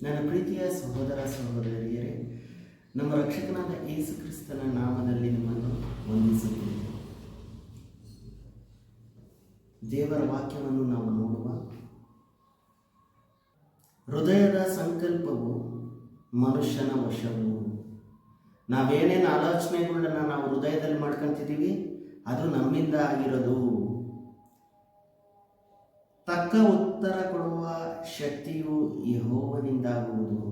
ನನ್ನ ಪ್ರೀತಿಯ ಸಹೋದರ ಸಹೋದರಿಯರೇ, ನಮ್ಮ ರಕ್ಷಕನಾದ ಯೇಸು ಕ್ರಿಸ್ತನ ನಾಮದಲ್ಲಿ ನಿಮ್ಮನ್ನು ವಂದಿಸುತ್ತೇನೆ ದೇವರ ವಾಕ್ಯವನ್ನು ನಾವು ನೋಡುವ ಹೃದಯದ ಸಂಕಲ್ಪವು ಮನುಷ್ಯನ ವಶವು. ನಾವೇನೇನು ಆಲೋಚನೆಗಳನ್ನ ನಾವು ಹೃದಯದಲ್ಲಿ ಮಾಡ್ಕೊಂತಿದ್ದೀವಿ, ಅದು ನಮ್ಮಿಂದ ಆಗಿರೋದು. ತಕ್ಕ ಉತ್ತರ ಕೊಡುವ ಶಕ್ತಿಯು ಯಹೋವನಿಂದಾಗುವುದು.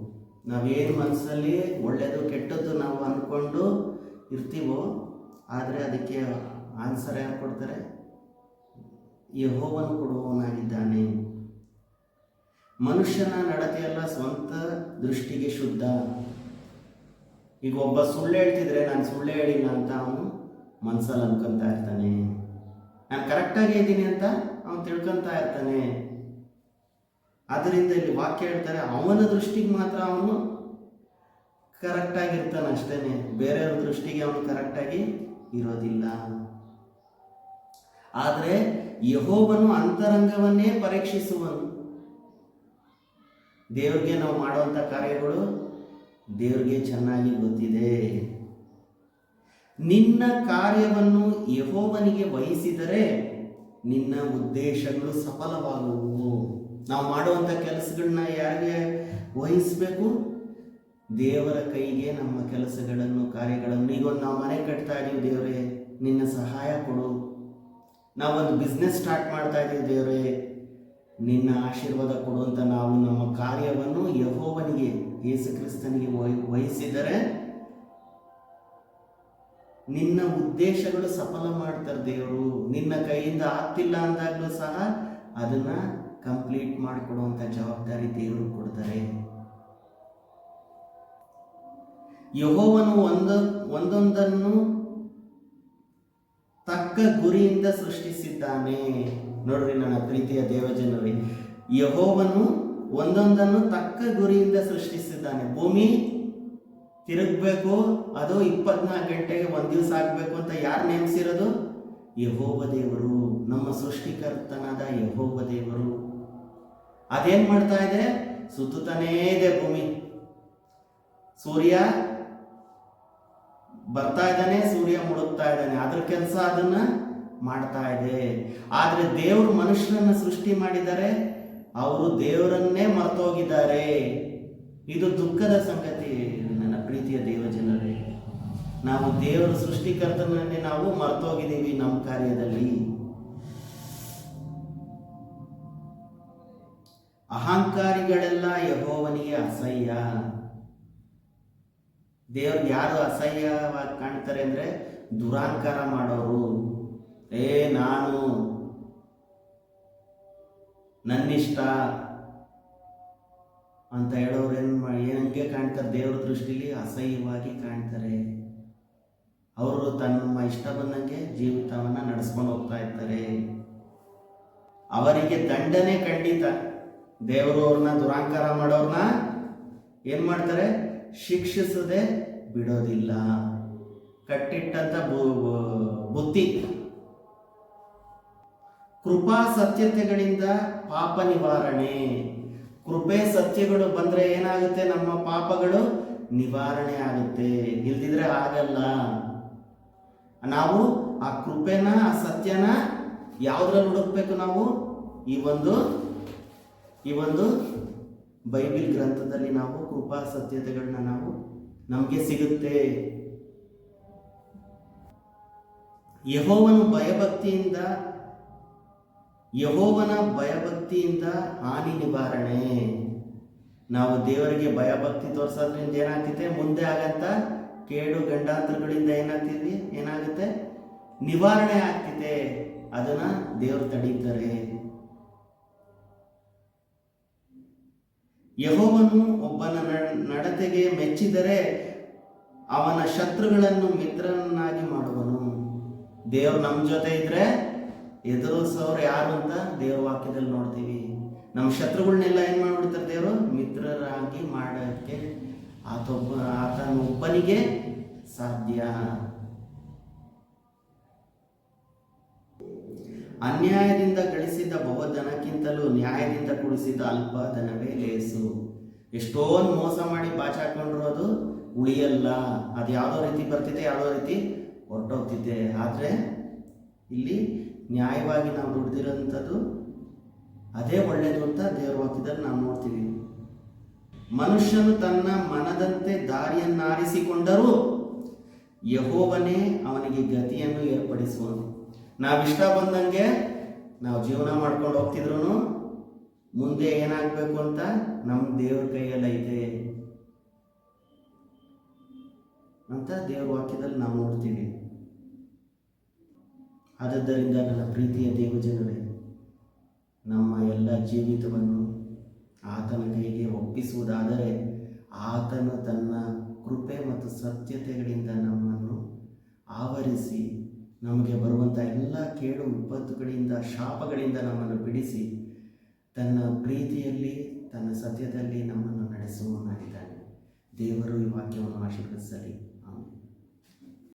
ನಾವೇನು ಮನಸ್ಸಲ್ಲಿ ಒಳ್ಳೆಯದು ಕೆಟ್ಟದ್ದು ನಾವು ಅಂದ್ಕೊಂಡು ಇರ್ತೀವೋ, ಆದರೆ ಅದಕ್ಕೆ ಆನ್ಸರ್ ಯಾರು ಕೊಡ್ತಾರೆ? ಯಹೋವನು ಕೊಡುವವನಾಗಿದ್ದಾನೆ. ಮನುಷ್ಯನ ನಡತೆಯೆಲ್ಲ ಸ್ವಂತ ದೃಷ್ಟಿಗೆ ಶುದ್ಧ. ಈಗ ಒಬ್ಬ ಸುಳ್ಳು ಹೇಳ್ತಿದ್ರೆ ನಾನು ಸುಳ್ಳು ಹೇಳಿಲ್ಲ ಅಂತ ಅವನು ಮನಸ್ಸಲ್ಲಿ ಅನ್ಕೊಂತ ಇರ್ತಾನೆ. ನಾನು ಕರೆಕ್ಟಾಗಿ ಇದ್ದೀನಿ ಅಂತ ಅವನು ತಿಳ್ಕೊಂತ ಇರ್ತಾನೆ. ಅದರಿಂದ ಇಲ್ಲಿ ವಾಕ್ಯ ಹೇಳ್ತಾರೆ, ಅವನ ದೃಷ್ಟಿಗೆ ಮಾತ್ರ ಅವನು ಕರೆಕ್ಟಾಗಿರ್ತಾನೆ ಅಷ್ಟೇ ಬೇರೆಯವ್ರ ದೃಷ್ಟಿಗೆ ಅವನು ಕರೆಕ್ಟಾಗಿ ಇರೋದಿಲ್ಲ. ಆದರೆ ಯಹೋಬನು ಅಂತರಂಗವನ್ನೇ ಪರೀಕ್ಷಿಸುವನು. ದೇವ್ರಿಗೆ ನಾವು ಮಾಡುವಂಥ ಕಾರ್ಯಗಳು ದೇವ್ರಿಗೆ ಚೆನ್ನಾಗಿ ಗೊತ್ತಿದೆ. ನಿನ್ನ ಕಾರ್ಯವನ್ನು ಯಹೋವನಿಗೆ ವಹಿಸಿದರೆ ನಿನ್ನ ಉದ್ದೇಶಗಳು ಸಫಲವಾಗುವು. ನಾವು ಮಾಡುವಂಥ ಕೆಲಸಗಳನ್ನ ಯಾರಿಗೆ ವಹಿಸಬೇಕು? ದೇವರ ಕೈಗೆ ನಮ್ಮ ಕೆಲಸಗಳನ್ನು, ಕಾರ್ಯಗಳನ್ನು. ಈಗ ಒಂದು ನಾವು ಮನೆ ಕಟ್ತಾ ಇದ್ದೀವಿ ದೇವರೇ, ನಿನ್ನ ಸಹಾಯ ಕೊಡು. ನಾವೊಂದು ಬಿಸ್ನೆಸ್ ಸ್ಟಾರ್ಟ್ ಮಾಡ್ತಾ ಇದ್ದೀವಿ ದೇವರೇ, ನಿನ್ನ ಆಶೀರ್ವಾದ ಕೊಡು ಅಂತ ನಾವು ನಮ್ಮ ಕಾರ್ಯವನ್ನು ಯಹೋವನಿಗೆ, ಯೇಸು ಕ್ರಿಸ್ತನಿಗೆ ವಹಿ- ವಹಿಸಿದರೆ ನಿನ್ನ ಉದ್ದೇಶಗಳು ಸಫಲ ಮಾಡ್ತಾರೆ ದೇವರು. ನಿನ್ನ ಕೈಯಿಂದ ಆಗ್ತಿಲ್ಲ ಅಂದಾಗಲೂ ಸಹ ಅದನ್ನ ಕಂಪ್ಲೀಟ್ ಮಾಡಿಕೊಡುವಂಥ ಜವಾಬ್ದಾರಿ ದೇವರು ಕೊಡ್ತಾರೆ. ಯಹೋವನು ಒಂದು, ಒಂದೊಂದನ್ನು ತಕ್ಕ ಗುರಿಯಿಂದ ಸೃಷ್ಟಿಸಿದ್ದಾನೆ. ನೋಡ್ರಿ ನನ್ನ ಪ್ರೀತಿಯ ದೇವಜನರೇ. ಯಹೋವನು ಒಂದೊಂದನ್ನು ತಕ್ಕ ಗುರಿಯಿಂದ ಸೃಷ್ಟಿಸಿದ್ದಾನೆ. ಭೂಮಿ ತಿರುಗಬೇಕು, ಅದು ಇಪ್ಪತ್ನಾಲ್ಕು ಗಂಟೆಗೆ ಒಂದು ದಿವಸ ಆಗಬೇಕು ಅಂತ ಯಾರು ನೇಮಿಸಿರೋದು ಯಹೋಬ ದೇವರು. ನಮ್ಮ ಸೃಷ್ಟಿಕರ್ತನಾದ ಯಹೋಬ ದೇವರು. ಅದೇನ್ ಮಾಡ್ತಾ ಇದೆ? ಸುತ್ತುತ್ತಾನೇ ಇದೆ ಭೂಮಿ. ಸೂರ್ಯ ಬರ್ತಾ ಇದ್ದಾನೆ, ಸೂರ್ಯ ಮುಳುಗ್ತಾ ಇದ್ದಾನೆ. ಅದ್ರ ಕೆಲಸ ಅದನ್ನ ಮಾಡ್ತಾ ಇದೆ. ಆದ್ರೆ ದೇವರು ಮನುಷ್ಯರನ್ನ ಸೃಷ್ಟಿ ಮಾಡಿದ್ದಾರೆ, ಅವರು ದೇವರನ್ನೇ ಮರ್ತೋಗಿದ್ದಾರೆ. ಇದು ದುಃಖದ ಸಂಗತಿ. ಪ್ರೀತಿಯ ದೇವಜನರೇ ನಾವು ದೇವರ ಸೃಷ್ಟಿಕರ್ತನನ್ನೇ ನಾವು ಮರ್ತೋಗಿದ್ದೀವಿ ನಮ್ಮ ಕಾರ್ಯದಲ್ಲಿ. ಅಹಂಕಾರಿಗಳೆಲ್ಲ ಯಹೋವನಿಗೆ ಅಸಹ್ಯ. ದೇವ್ರಿಗೆ ಯಾರು ಅಸಹ್ಯವಾಗಿ ಕಾಣ್ತಾರೆ ಅಂದ್ರೆ ದುರಾಂಕಾರ ಮಾಡೋರು. ಏ, ನಾನು ನನ್ನಿಷ್ಟ ಅಂತ ಹೇಳೋರು ಏನ್ ಏನಂಗೆ ಕಾಣ್ತಾರೆ ದೇವ್ರ ದೃಷ್ಟಿಲಿ ಅಸಹ್ಯವಾಗಿ ಕಾಣ್ತಾರೆ. ಅವರು ತಮ್ಮ ಇಷ್ಟ ಬಂದಂಗೆ ಜೀವಿತವನ್ನ ನಡೆಸ್ಕೊಂಡು ಹೋಗ್ತಾ ಇರ್ತಾರೆ. ಅವರಿಗೆ ದಂಡನೆ ಖಂಡಿತ. ದೇವರು ಅವ್ರನ್ನ ದುರಾಂಕಾರ ಮಾಡೋರ್ನ ಏನ್ ಮಾಡ್ತಾರೆ? ಶಿಕ್ಷಿಸದೆ ಬಿಡೋದಿಲ್ಲ. ಕಟ್ಟಿಟ್ಟಂತ ಬುದ್ಧಿ. ಕೃಪಾ ಸತ್ಯತೆಗಳಿಂದ ಪಾಪ ನಿವಾರಣೆ. ಕೃಪೆ ಸತ್ಯಗಳು ಬಂದ್ರೆ ಏನಾಗುತ್ತೆ? ನಮ್ಮ ಪಾಪಗಳು ನಿವಾರಣೆ ಆಗುತ್ತೆ. ಇಲ್ದಿದ್ರೆ ಆಗಲ್ಲ. ನಾವು ಆ ಕೃಪೆನ, ಆ ಸತ್ಯನ ಯಾವ್ದ್ರಲ್ಲಿ ಹುಡುಕ್ಬೇಕು ನಾವು? ಈ ಒಂದು ಈ ಒಂದು ಬೈಬಿಲ್ ಗ್ರಂಥದಲ್ಲಿ ನಾವು ಕೃಪಾ ಸತ್ಯತೆಗಳನ್ನ ನಾವು ನಮಗೆ ಸಿಗುತ್ತೆ. ಯಹೋವನು ಭಯಭಕ್ತಿಯಿಂದ ಯಹೋವನ ಭಯಭಕ್ತಿಯಿಂದ ಹಾನಿ ನಿವಾರಣೆ. ನಾವು ದೇವರಿಗೆ ಭಯಭಕ್ತಿ ತೋರಿಸೋದ್ರಿಂದ ಏನಾಗ್ತಿದೆ ಮುಂದೆ ಆಗಂತ ಕೇಡು ಗಂಡಾಂತರಗಳಿಂದ ಏನಾಗ್ತಿದ್ವಿ? ಏನಾಗುತ್ತೆ? ನಿವಾರಣೆ ಆಗ್ತಿದೆ ಅದನ್ನ ದೇವರು ತಡೀತಾರೆ. ಯಹೋವನು ಒಬ್ಬನ ನಡತೆಗೆ ಮೆಚ್ಚಿದರೆ ಅವನ ಶತ್ರುಗಳನ್ನು ಮಿತ್ರನನ್ನಾಗಿ ಮಾಡುವನು. ದೇವ್ರು ನಮ್ಮ ಜೊತೆ ಇದ್ರೆ ಎದುರಿಸೋರು ಯಾರು ಅಂತ ದೇವ್ರ ವಾಕ್ಯದಲ್ಲಿ ನೋಡ್ತೀವಿ. ನಮ್ಮ ಶತ್ರುಗಳನ್ನೆಲ್ಲ ಏನ್ ಮಾಡ್ಬಿಡ್ತಾರೆ ದೇವರು? ಮಿತ್ರರಾಗಿ ಮಾಡೋಕ್ಕೆ ಆತೊಬ್ಬ ಆತನೊಬ್ಬನಿಗೆ ಸಾಧ್ಯ. ಅನ್ಯಾಯದಿಂದ ಗಳಿಸಿದ ಬಹುಧನಕ್ಕಿಂತಲೂ ನ್ಯಾಯದಿಂದ ಕುಡಿಸಿದ ಅಲ್ಪ ಧನವೇ ಲೇಸು. ಎಷ್ಟೊಂದು ಮೋಸ ಮಾಡಿ ಬಾಚ್ ಹಾಕೊಂಡ್ರು ಅದು ಉಳಿಯಲ್ಲ. ಅದು ಯಾವುದೋ ರೀತಿ ಬರ್ತಿದೆ, ಯಾವುದೋ ರೀತಿ ಹೊರಟೋಗ್ತಿದೆ. ಆದರೆ ಇಲ್ಲಿ ನ್ಯಾಯವಾಗಿ ನಾವು ದುಡ್ದಿರೋಂಥದ್ದು ಅದೇ ಒಳ್ಳೆಯದು ಅಂತ ದೇವ್ರ ವಾಕ್ಯದಲ್ಲಿ ನಾವು ನೋಡ್ತೀವಿ ಮನುಷ್ಯನು ತನ್ನ ಮನದಂತೆ ದಾರಿಯನ್ನಾರಿಸಿಕೊಂಡರೂ ಯಹೋವನೇ ಅವನಿಗೆ ಗತಿಯನ್ನು ಏರ್ಪಡಿಸುವನು. ನಾವಿಷ್ಟ ಬಂದಂಗೆ ನಾವು ಜೀವನ ಮಾಡ್ಕೊಂಡು ಹೋಗ್ತಿದ್ರು ಮುಂದೆ ಏನಾಗಬೇಕು ಅಂತ ನಮ್ಮ ದೇವ್ರ ಕೈಯಲ್ಲೈತೆ ಅಂತ ದೇವ್ರ ವಾಕ್ಯದಲ್ಲಿ ನಾವು ನೋಡ್ತೀವಿ ಆದದ್ದರಿಂದ ನನ್ನ ಪ್ರೀತಿಯ ದೇವಜನರೇ, ನಮ್ಮ ಎಲ್ಲ ಜೀವಿತವನ್ನು ಆತನ ಕೈಗೆ ಒಪ್ಪಿಸುವುದಾದರೆ ಆತನು ತನ್ನ ಕೃಪೆ ಮತ್ತು ಸತ್ಯತೆಗಳಿಂದ ನಮ್ಮನ್ನು ಆವರಿಸಿ ನಮಗೆ ಬರುವಂಥ ಎಲ್ಲ ಕೇಡು ವಿಪತ್ತುಗಳಿಂದ, ಶಾಪಗಳಿಂದ ನಮ್ಮನ್ನು ಬಿಡಿಸಿ ತನ್ನ ಪ್ರೀತಿಯಲ್ಲಿ, ತನ್ನ ಸತ್ಯದಲ್ಲಿ ನಮ್ಮನ್ನು ನಡೆಸುವವನಾಗಿದ್ದಾನೆ. ದೇವರು ಈ ವಾಕ್ಯವನ್ನು ಆಶೀರ್ವದಿಸಲಿ.